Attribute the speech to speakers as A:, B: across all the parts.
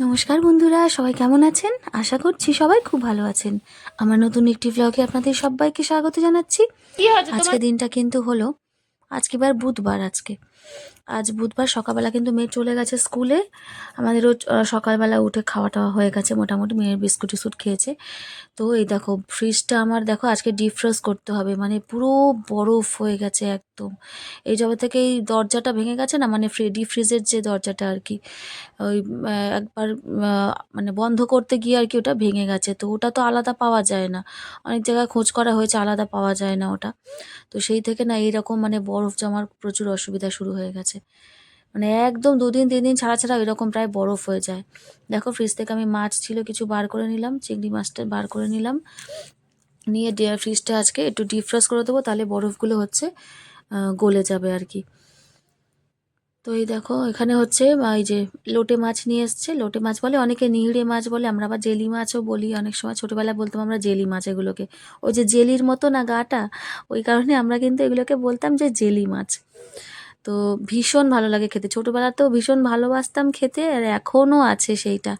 A: নমস্কার বন্ধুরা সবাই কেমন আছেন? আশা করছি সবাই খুব ভালো আছেন। আমার নতুন একটি ব্লগে আপনাদের সবাইকে স্বাগত জানাচ্ছি। আজকে দিনটা কিন্তু হলো আজকে বার বুধবার আজকে। আজ বুধবার সকালবেলা কিন্তু মেয়ে চলে গেছে স্কুলে। আমাদেরও সকালবেলা উঠে খাওয়া টাওয়া হয়ে গেছে। মোটামুটি মেয়ের বিস্কুট টিস্কুট খেয়েছে। তো এই দেখো ফ্রিজটা আমার দেখো আজকে ডিফ্রোজ করতে হবে। মানে পুরো বরফ হয়ে গেছে একদম। এই জবে থেকে এই দরজাটা ভেঙে গেছে না? মানে ফ্রি ডিপ ফ্রিজের যে দরজাটা আর কি, ওই একবার মানে বন্ধ করতে গিয়ে আর কি ওটা ভেঙে গেছে। তো ওটা তো আলাদা পাওয়া যায় না। অনেক জায়গায় খোঁজ করা হয়েছে, আলাদা পাওয়া যায় না ওটা। তো সেই থেকে না এইরকম মানে বরফ জমার প্রচুর অসুবিধা শুরু হয়ে গেছে। মানে একদম দুদিন, তিন দিন ছাড়া ছাড়া এরকম প্রায় বরফ হয়ে যায়। দেখো ফ্রিজ থেকে আমি মাছ ছিল কিছু বার করে নিলাম, চিংড়ি মাছটা বার করে নিলাম। নিয়ে ডিয়ার ফ্রিজটা আজকে একটু ডিফ্রস্ট করে দেবো, তাহলে বরফগুলো হচ্ছে গলে যাবে আর কি। তো এই দেখো, এখানে হচ্ছে এই যে লোটে মাছ নিয়ে এসছে। লোটে মাছ বলে অনেকে নিংড়ে মাছ বলে, আমরা আবার জেলি মাছও বলি অনেক সময়। ছোটোবেলায় বলতাম আমরা জেলি মাছ এগুলোকে। ওই যে জেলির মতো না গাটা, ওই কারণে আমরা কিন্তু এগুলোকে বলতাম যে জেলি মাছ। তো ভীষণ ভালো লাগে খেতে। ছোটোবেলাতেও ভীষণ ভালোবাসতাম খেতে আর এখনও আছে সেইটা।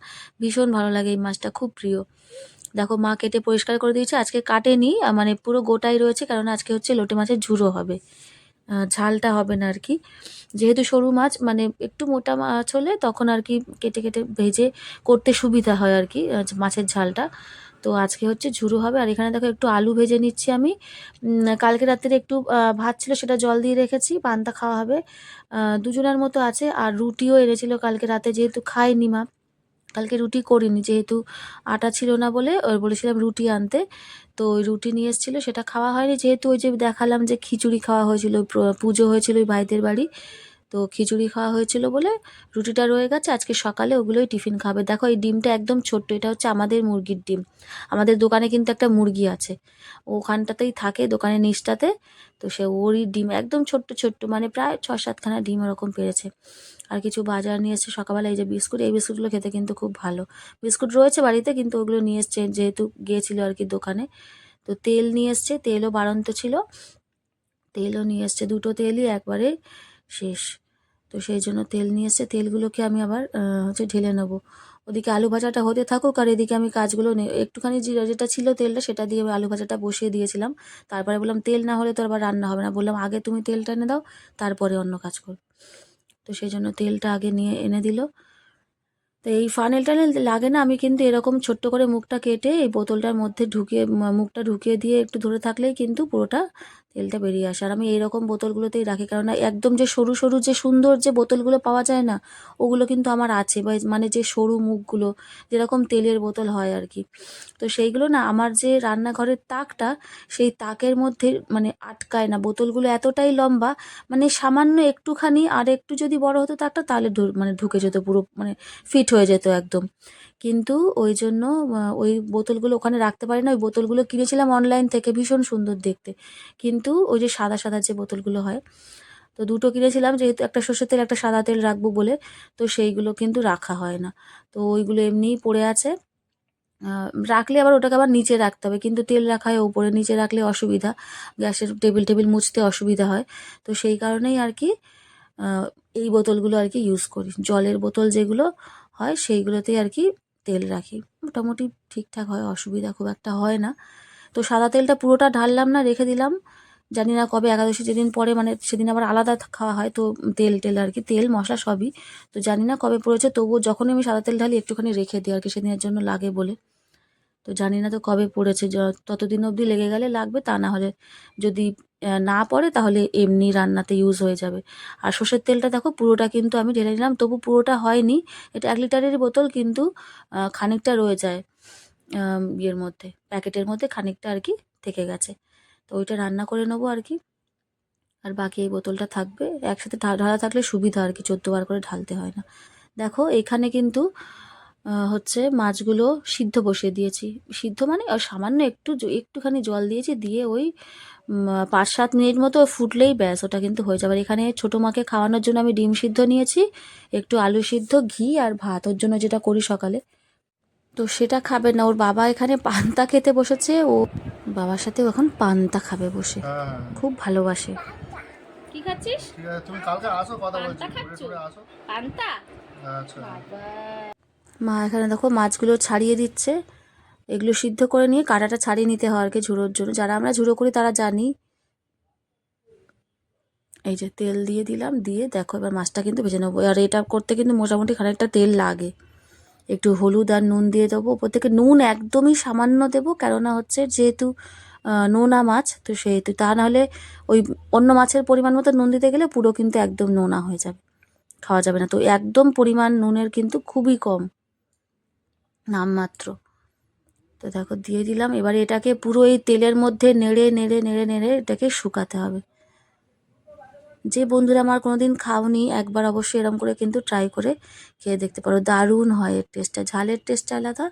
A: ভীষণ ভালো লাগে এই মাছটা, খুব প্রিয়। দেখো, মা কেটে পরিষ্কার করে দিয়েছে, আজকে কাটেনি মানে পুরো গোটাই রয়েছে, কারণ আজকে হচ্ছে লোটে মাছের ঝুড়ো হবে। ঝালটা হবে না আর কি যেহেতু সরু মাছ মানে একটু মোটা মাছ হলে তখন আর কি কেটে কেটে ভেজে করতে সুবিধা হয় আর কি মাছের ঝালটা। তো আজকে হচ্ছে ঝুরো হবে। আর এখানে দেখো একটু আলু ভেজে নিচ্ছি আমি। কালকে রাত্রে একটু ভাত ছিল সেটা জল দিয়ে রেখেছি, পান্তা খাওয়া হবে। দুজনের মতো আছে, আর রুটিও এনেছিল কালকে রাতে, যেহেতু খাইনি মা। কালকে রুটি করিনি, যেহেতু আটা ছিল না বলে, ওই বলেছিলাম রুটি আনতে। তো ওই রুটি নিয়ে এসেছিল, সেটা খাওয়া হয়নি। যেহেতু ওই যে দেখালাম যে খিচুড়ি খাওয়া হয়েছিল পুজো হয়েছিল ওই ভাইদের বাড়ি তো খিচুড়ি খাওয়া হয়েছিল বলে রুটিটা রয়ে গেছে। আজকে সকালে ওগুলোই টিফিন খাবে। দেখো, এই ডিমটা একদম ছোট্ট, এটা হচ্ছে আমাদের মুরগির ডিম। আমাদের দোকানে কিন্তু একটা মুরগি আছে। ওখানটাতেই থাকে দোকানের নিচটাতে। তো সে ওরই ডিম, একদম ছোট্ট ছোট্ট মানে প্রায় ছ সাতখানা ডিম ওরকম পেরেছে। আর কিছু বাজার নিয়ে এসছে সকালবেলা, এই যে বিস্কুট, এই বিস্কুটগুলো খেতে কিন্তু খুব ভালো। বিস্কুট রয়েছে বাড়িতে, কিন্তু ওগুলো নিয়ে এসছে যেহেতু গিয়েছিল আর কি দোকানে। তো তেল নিয়ে এসছে, তেলও বাড়ন্ত ছিল। তেলও নিয়ে এসছে, দুটো তেলই একবারে শেষ। তো সেই জন্য তেল নিয়ে এসছে তেলগুলোকে আমি আবার হচ্ছে ঢেলে নেব। ওদিকে আলু ভাজাটা হতে থাকুক আর এদিকে আমি কাজগুলো একটুখানি যেটা ছিল তেলটা সেটা দিয়ে আমি আলু ভাজাটা বসিয়ে দিয়েছিলাম। তারপরে বললাম, তেল না হলে তো আবার রান্না হবে না। বললাম, আগে তুমি তেলটা এনে দাও, তারপরে অন্য কাজ কর তো সেই জন্য তেলটা আগে নিয়ে এনে দিল। তো এই ফানেল টানেল লাগে না, আমি কিন্তু এরকম ছোট্ট করে মুখটা কেটে এই বোতলটার মধ্যে ঢুকিয়ে, মুখটা ঢুকিয়ে দিয়ে একটু ধরে থাকলেই কিন্তু পুরোটা তেলটা বেরিয়ে আসে। আর আমি এইরকম বোতলগুলোতেই রাখি কারণ একদম যে সরু সরু যে সুন্দর যে বোতলগুলো পাওয়া যায় না, ওগুলো কিন্তু আমার আছে বা মানে যে সরু মুখগুলো, যেরকম তেলের বোতল হয় আর কি। তো সেইগুলো না আমার যে রান্নাঘরের তাকটা, সেই তাকের মধ্যে মানে আটকায় না। বোতলগুলো এতটাই লম্বা মানে সামান্য একটুখানি, আর একটু যদি বড় হতো তাকটা তাহলে মানে ঢুকে যেত পুরো মানে ফিট হয়ে যেত একদম। কিন্তু ওই জন্য ওই বোতলগুলো ওখানে রাখতে পারি না। ওই বোতলগুলো কিনেছিলাম অনলাইন থেকে, ভীষণ সুন্দর দেখতে। কিন্তু ওই যে সাদা সাদা যে বোতলগুলো হয়, তো দুটো কিনেছিলাম, যেহেতু একটা সর্ষের তেল, একটা সাদা তেল রাখব বলে, তো সেইগুলো কিন্তু রাখা হয় না। তো ওইগুলো এমনিই পড়ে আছে। রাখলে আবার ওটাকে আবার নিচে রাখতে হবে, কিন্তু তেল রাখা হয় ওপরে, নিচে রাখলে অসুবিধা। গ্যাসের টেবিল টেবিল মুছতে অসুবিধা হয়। তো সেই কারণেই আর কি এই বোতলগুলো আর কি ইউজ করি। জলের বোতল যেগুলো হয়, সেইগুলোতেই আর কি তেল রাখি। মোটামুটি ঠিকঠাক হয়, অসুবিধা খুব একটা হয় না। তো সাদা তেলটা পুরোটা ঢাললাম না, রেখে দিলাম। জানি না কবে, একাদশী যেদিন পরে মানে সেদিন আবার আলাদা খাওয়া হয়, তো তেল টেল আর কি, তেল, মশলা সবই। তো জানি না কবে পড়েছে, তবুও যখনই আমি সাদা তেল ঢালি, একটুখানি রেখে দিই আর কি, সেদিনের জন্য লাগে বলে। তো জানি না তো কবে পড়েছে ততদিন অবধি লেগে গেলে লাগবে, তা না হলে যদি না পড়ে তাহলে এমনি রান্নাতে ইউজ হয়ে যাবে। আর সর্ষের তেলটা দেখো, পুরোটা কিন্তু আমি ঢেলে নিলাম, তবু পুরোটা হয়নি। এটা এক লিটারের বোতল কিন্তু খানিকটা রয়ে যায় ইয়ের মধ্যে, প্যাকেটের মধ্যে খানিকটা আর কি থেকে গেছে। তো ওইটা রান্না করে নেব আর কি। আর বাকি এই বোতলটা থাকবে। একসাথে ঢালা থাকলে সুবিধা আর কি, চোদ্দ বার করে ঢালতে হয় না। দেখো, এখানে কিন্তু হচ্ছে মাছগুলো সিদ্ধ বসিয়ে দিয়েছি। সিদ্ধ মানে আর সামান্য একটু একটুখানি জল দিয়েছি দিয়ে ওই পাঁচ সাত মিনিট মতো ফুটলেই ব্যাস ওটা কিন্তু হয়ে যাবে। আর এখানে ছোটো মাকে খাওয়ানোর জন্য আমি ডিম সিদ্ধ নিয়েছি একটু আলু সিদ্ধ ঘি আর ভাত ওর জন্য যেটা করি সকালে। তো সেটা খাবে না ওর বাবা এখানে পান্তা খেতে বসেছে ও বাবার সাথে এখন পান্তা খাবে বসে।
B: হ্যাঁ। হ্যাঁ
A: খুব ভালোবাসে।
C: কি খাচ্ছিস?
B: ঠিক আছে তুমি কালকে আসো কথা বলছি।
C: পান্তা?
B: আসো।
C: পান্তা?
B: আচ্ছা।
C: বাবা।
A: মা এখানে দেখো মাছগুলো ছাড়িয়ে দিচ্ছে। এগুলো সিদ্ধ করে নিয়ে কাঁটাটা ছাড়িয়ে নিতে হয় আর কি ঝুড়োর জন্য। যারা আমরা ঝুড়ো করি তারা জানি। এই যে তেল দিয়ে দিলাম, দিয়ে দেখো এবার মাছটা কিন্তু ভেজে নেব। আর এটা করতে কিন্তু মোটামুটি খানিকটা তেল লাগে। একটু হলুদ আর নুন দিয়ে দেবো। ওপর থেকে নুন একদমই সামান্য দেবো, কেননা হচ্ছে যেহেতু নোনা মাছ, তো সেহেতু তা নাহলে ওই অন্য মাছের পরিমাণ মতো নুন দিতে গেলে পুরো কিন্তু একদম নোনা হয়ে যাবে, খাওয়া যাবে না। তো একদম পরিমাণ নুনের কিন্তু খুবই কম। নামমাত্র। তো দেখো, দিয়ে দিলাম। এবারে এটাকে পুরো এই তেলের মধ্যে নেড়ে নেড়ে নেড়ে নেড়ে এটাকে শুকাতে হবে। যে বন্ধুরা আমার কোনোদিন খাওনি, একবার অবশ্যই এরম করে কিন্তু ট্রাই করে খেয়ে দেখতে পারো। দারুণ হয় এর টেস্টটা ঝালের টেস্টটা আলাদা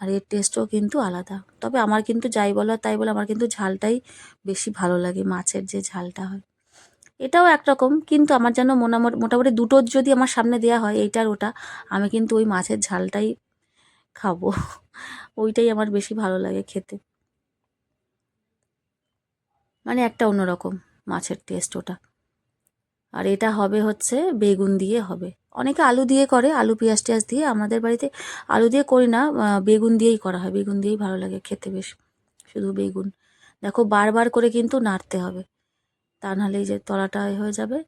A: আর এর টেস্টও কিন্তু আলাদা। তবে আমার কিন্তু যাই বলো তাই বলো, আমার কিন্তু ঝালটাই বেশি ভালো লাগে, মাছের যে ঝালটা হয়। এটাও একরকম কিন্তু আমার যেন মোটামুটি মোটামুটি দুটো যদি আমার সামনে দেওয়া হয়, এইটার ওটা, আমি কিন্তু ওই মাছের ঝালটাই খাব। ওইটাই আমার বেশি ভালো লাগে খেতে। মানে একটা অন্যরকম মাছের টেস্ট ওটা। আর এটা হবে হচ্ছে বেগুন দিয়ে হবে। অনেকে আলু দিয়ে করে, আলু, পেঁয়াজ, টেয়াজ দিয়ে। আমাদের বাড়িতে আলু দিয়ে করি না বেগুন দিয়েই করা হয়। বেগুন দিয়েই ভালো লাগে খেতে বেশ। শুধু বেগুন। দেখো, বারবার করে কিন্তু নাড়তে হবে। তা নাহলে যে তলাটা হয়ে যাবে।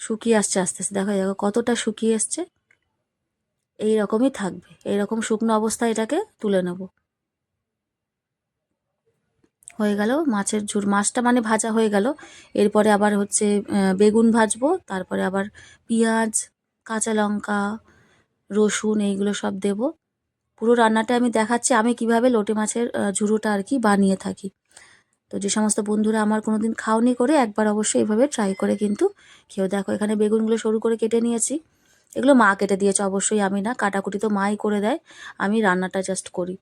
A: শুকিয়ে আসছে আস্তে আস্তে। দেখো দেখো কতটা শুকিয়ে এসছে। এই রকমই থাকবে। এই রকম শুকনো অবস্থায় এটাকে তুলে নেব। হয়ে গেল মাছের ঝুর, মাছটা মানে ভাজা হয়ে গেল। এরপরে আবার হচ্ছে বেগুন ভাজবো, তারপরে আবার পেঁয়াজ, কাঁচা লঙ্কা, রসুন এইগুলো সব দেব। পুরো রান্নাটা আমি দেখাচ্ছি, আমি কীভাবে লোটে মাছের ঝুড়োটা আর কি বানিয়ে থাকি। তো যে সমস্ত বন্ধুরা আমার কোনোদিন খাওনি করে, একবার অবশ্যই এভাবে ট্রাই করে কিন্তু খেয়েও দেখো। এখানে বেগুনগুলো সরু করে কেটে নিয়েছি। এগুলো মা কেটে দিয়েছে, অবশ্যই আমি না, কাটাকুটি তো মাই করে দেয়, আমি রান্নাটা জাস্ট করি।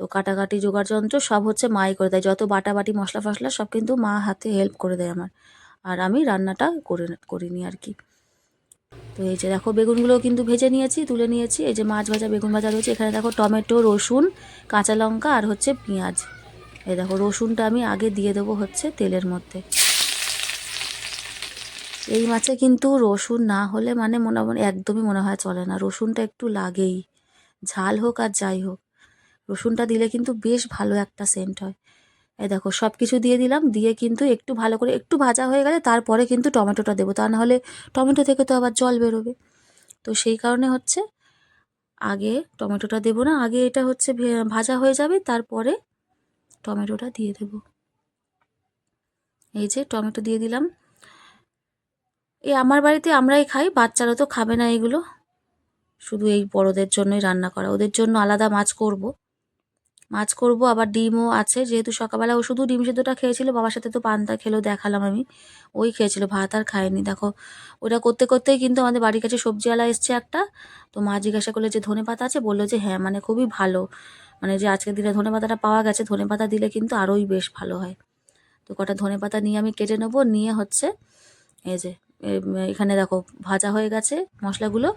A: তো কাটাকাটি জোগাড় যন্ত্র সব হচ্ছে মাই করে দেয়, যত বাটা বাটি মশলা ফসলা সব কিন্তু মা হাতে হেল্প করে দেয় আমার। আর আমি রান্নাটা করে করিনি আর কি। তো এই যে দেখো বেগুনগুলো কিন্তু ভেজে নিয়েছি, তুলে নিয়েছি, এই যে মাছ ভাজা, বেগুন ভাজা রয়েছে, এখানে দেখো টমেটো, রসুন, কাঁচা লঙ্কা আর হচ্ছে পেঁয়াজ। এই দেখো, রসুনটা আমি আগে দিয়ে দেবো হচ্ছে তেলের মধ্যে। এই মাছে কিন্তু রসুন না হলে মানে মনে একদমই মনে হয় চলে না। রসুনটা একটু লাগেই, ঝাল হোক আর যাই হোক। রসুনটা দিলে কিন্তু বেশ ভালো একটা সেন্ট হয়। এই দেখো সব কিছু দিয়ে দিলাম, দিয়ে কিন্তু একটু ভালো করে একটু ভাজা হয়ে গেলে তারপরে কিন্তু টমেটোটা দেবো। তা নাহলে টমেটো থেকে তো আবার জল বেরোবে। তো সেই কারণে হচ্ছে আগে টমেটোটা দেবো না, আগে এটা হচ্ছে ভাজা হয়ে যাবে, তারপরে টমেটোটা দিয়ে দেবো। এই যে টমেটো দিয়ে দিলাম। এই আমার বাড়িতে আমরাই খাই, বাচ্চারা তো খাবে না এগুলো। শুধু এই বড়দের জন্যই রান্না করা। ওদের জন্য আলাদা মাছ করব। মাছ করব, আবার ডিমও আছে। যেহেতু সকালবেলা ও শুধু ডিম সেদ্ধটা খেয়েছিল, বাবার সাথে তো পান্তা খেলেও দেখালাম আমি। ওই খেয়েছিল, ভাত আর খায়নি। দেখো ওটা করতে করতেই কিন্তু আমাদের বাড়ির কাছে সবজিওয়ালা এসছে একটা। তো মা জিজ্ঞাসা করল যে, ধনে পাতা আছে? বলল যে হ্যাঁ মানে খুবই ভালো। মানে যে আজকের দিনে ধনে পাতাটা পাওয়া গেছে, ধনে পাতা দিলে কিন্তু আরোই বেশ ভালো হয়। তো কটা ধনে পাতা নিয়ে আমি কেটে নেব। নিয়ে হচ্ছে, এই যে এখানে দেখো ভাজা হয়ে গেছে মশলাগুলো।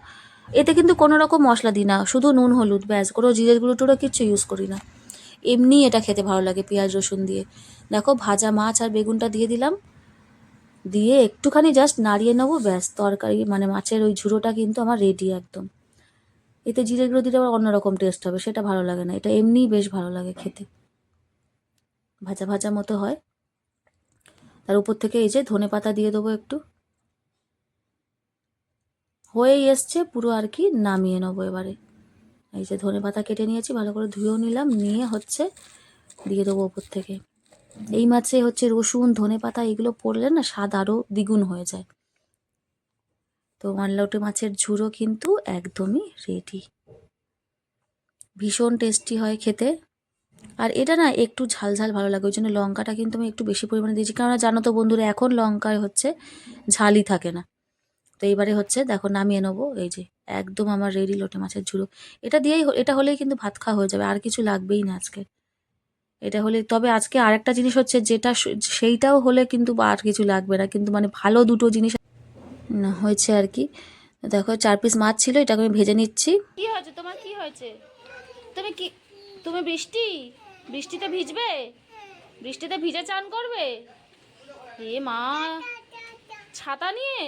A: এতে কিন্তু কোনো রকম মশলা দিই না, শুধু নুন, হলুদ, ব্যাস। কোনো জিরের গুঁড়ো টুড়ো কিচ্ছু ইউজ করি না। এমনি এটা খেতে ভালো লাগে পেঁয়াজ, রসুন দিয়ে। দেখো ভাজা মাছ আর বেগুনটা দিয়ে দিলাম। দিয়ে একটুখানি জাস্ট নাড়িয়ে নেব, ব্যাস। তরকারি মানে মাছের ওই ঝুড়োটা কিন্তু আমার রেডি একদম। এতে জিরে গুঁড়ো দিলে আবার অন্যরকম টেস্ট হবে, সেটা ভালো লাগে না। এটা এমনিই বেশ ভালো লাগে খেতে। ভাজা ভাজা মতো হয়। তার উপর থেকে এই যে ধনে পাতা দিয়ে দেবো একটু। হয়েই এসছে, পুরো আর কি নামিয়ে নেব এবারে। এই যে ধনে পাতা কেটে নিয়েছি, ভালো করে ধুয়েও নিলাম, নিয়ে হচ্ছে দিয়ে দেবো ওপর থেকে। এই মাছে হচ্ছে রসুন, ধনে পাতা, এগুলো পড়লে না স্বাদ আরও দ্বিগুণ হয়ে যায়। তো মানলটে মাছের ঝুড়ো কিন্তু একদমই রেডি। ভীষণ টেস্টি হয় খেতে। আর এটা না একটু ঝাল ঝাল ভালো লাগে, ওই জন্য লঙ্কাটা কিন্তু আমি একটু বেশি পরিমাণে দিয়েছি। কেননা জানো তো বন্ধুরা, এখন লঙ্কায় হচ্ছে ঝালই থাকে না। তো এইবারে হচ্ছে দেখো নামিয়ে নেব, এই যে একদম আমার রেডি লোটে মাছের ঝুড়ো। এটা দিয়েই এটা হলেই কিন্তু ভাত খাওয়া হয়ে যাবে, আর কিছু লাগবেই না আজকে। এটা হলে, তবে আজকে আরেকটা জিনিস হচ্ছে যেটা সেইটাও হলে কিন্তু আর কিছু লাগবে না, কিন্তু মানে ভালো দুটো জিনিস হয়েছে আর কি। দেখো চার পিস মাছ ছিল, এটাকে আমি ভেজে নিচ্ছি।
C: কি হয়েছে? তোমার কি হয়েছে? তুমি কি, তুমি বৃষ্টি? বৃষ্টিতে ভিজবে? বৃষ্টিতে ভিজে চান করবে? এ মা, ছাতা নিয়ে?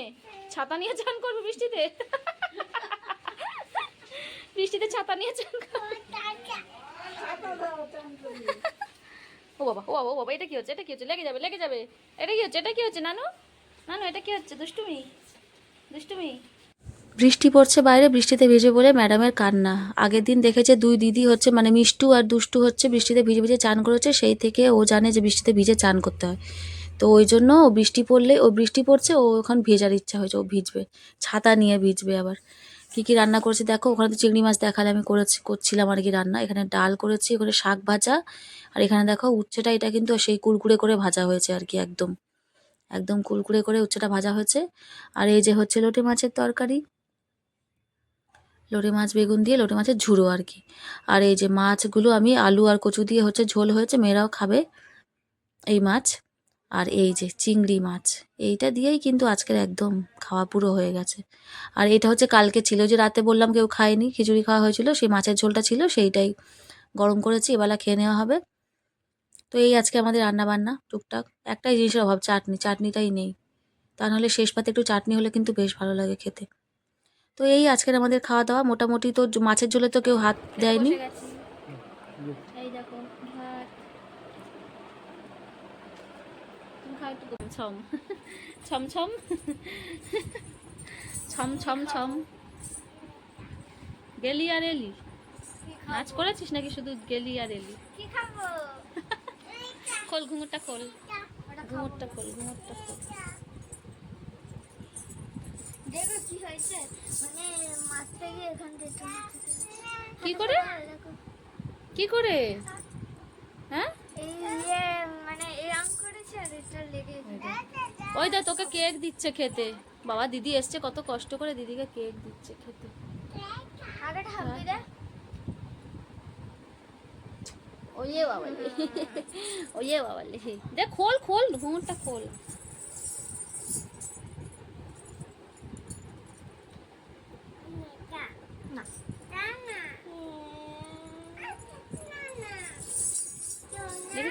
C: ছাতা নিয়ে চান করবে বৃষ্টিতে? বৃষ্টিতে ছাতা নিয়ে চান ও বাবা ও বাবা ও বাবা, এটা কি হচ্ছে, এটা কি হচ্ছে? লেগে যাবে লেগে যাবে। এটা কি হচ্ছে, এটা কি হচ্ছে, নানু? নানু, এটা কি হচ্ছে? দুষ্টুমি দুষ্টুমি।
A: বৃষ্টি পড়ছে বাইরে, বৃষ্টিতে ভিজে বলে ম্যাডামের কান্না। আগের দিন দেখেছে দুই দিদি হচ্ছে মানে মিষ্টু আর দুষ্টু হচ্ছে, বৃষ্টিতে ভিজে ভিজে চান করেছে, সেই থেকে ও জানে যে বৃষ্টিতে ভিজে চান করতে হয়। তো ওই জন্য ও বৃষ্টি পড়লে, ও বৃষ্টি পড়ছে, ও ওখানে ভেজার ইচ্ছা হয়েছে, ও ভিজবে, ছাতা নিয়ে ভিজবে আবার। কী কী রান্না করেছি দেখো, ওখানে তো চিংড়ি মাছ দেখালে আমি করেছি, করছিলাম আর কি রান্না, এখানে ডাল করেছি ওখানে শাক ভাজা, আর এখানে দেখো উচ্ছেটা, এটা কিন্তু সেই কুরকুরে করে ভাজা হয়েছে আর কি একদম একদম কুরকুরে করে উচ্ছেটা ভাজা হয়েছে। আর এই যে হচ্ছে লোটে মাছের তরকারি, লোটে মাছ বেগুন দিয়ে, লোটে মাছের ঝুড়ো আর কি। আর এই যে মাছগুলো আমি আলু আর কচু দিয়ে হচ্ছে ঝোল হয়েছে, মেয়েরাও খাবে, এই মাছ। আর এই যে চিংড়ি মাছ, এইটা দিয়েই কিন্তু আজকের একদম খাওয়া পুরো হয়ে গেছে। আর এটা হচ্ছে কালকে ছিল যে রাতে বললাম কেউ খায়নি, খিচুড়ি খাওয়া হয়েছিল, সেই মাছের ঝোলটা ছিল, সেইটাই গরম করেছি এবেলা খেয়ে নেওয়া হবে। তো এই আজকে আমাদের রান্না বান্না টুকটাক একটাই জিনিসের অভাব, চাটনি, চাটনিটাই নেই। তা নাহলে শেষ পাতে একটু চাটনি হলে কিন্তু বেশ ভালো লাগে খেতে। তো এই আজকের আমাদের খাওয়া দাওয়া, মোটামুটি তো মাছের ঝোলে তো কেউ হাত দেয়নি
C: বসে গেছি। এই দেখো ভাত তুমি খাও একটু গরম ছম গেলি আর এলি নাচ করেছিস নাকি শুধু গেলি আর এলি
B: কি
C: খোল ঘুঙুরটা খোল ঘুঙুরটা খোল ঘুঙুরটা খোল
B: দেখো কি হয়েছে মানে এখান থেকে
C: কি করে কি করে হ্যাঁ
B: এই ইয়ে মানে এরম করেছে আর এটা লেগে
C: ওই দা তোকে কেক দিচ্ছে খেতে। বাবা দিদি এসছে কত কষ্ট করে দিদিকে কেক দিচ্ছে খেতে।
B: আগে ঠাম্মি দে।
C: ওয়ে বাবা ওয়ে বাবা লে। খোল খোল খোল।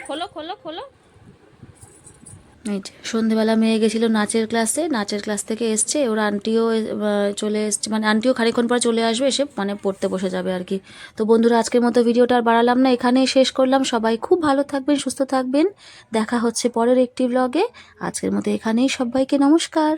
C: খোলো খোলো খোলো।
A: সন্ধেবেলা মেয়ে গেছিল নাচের ক্লাসে, নাচের ক্লাস থেকে এসছে, ওর আন্টিও চলে এসছে মানে আন্টিও খানিক্ষণ পর চলে আসবে, এসে মানে পড়তে বসে যাবে আর কি। তো বন্ধুরা, আজকের মতো ভিডিওটা আর বাড়ালাম না, এখানেই শেষ করলাম। সবাই খুব ভালো থাকবেন, সুস্থ থাকবেন। দেখা হচ্ছে পরের একটি ব্লগে আজকের মতো এখানেই, সবাইকে নমস্কার।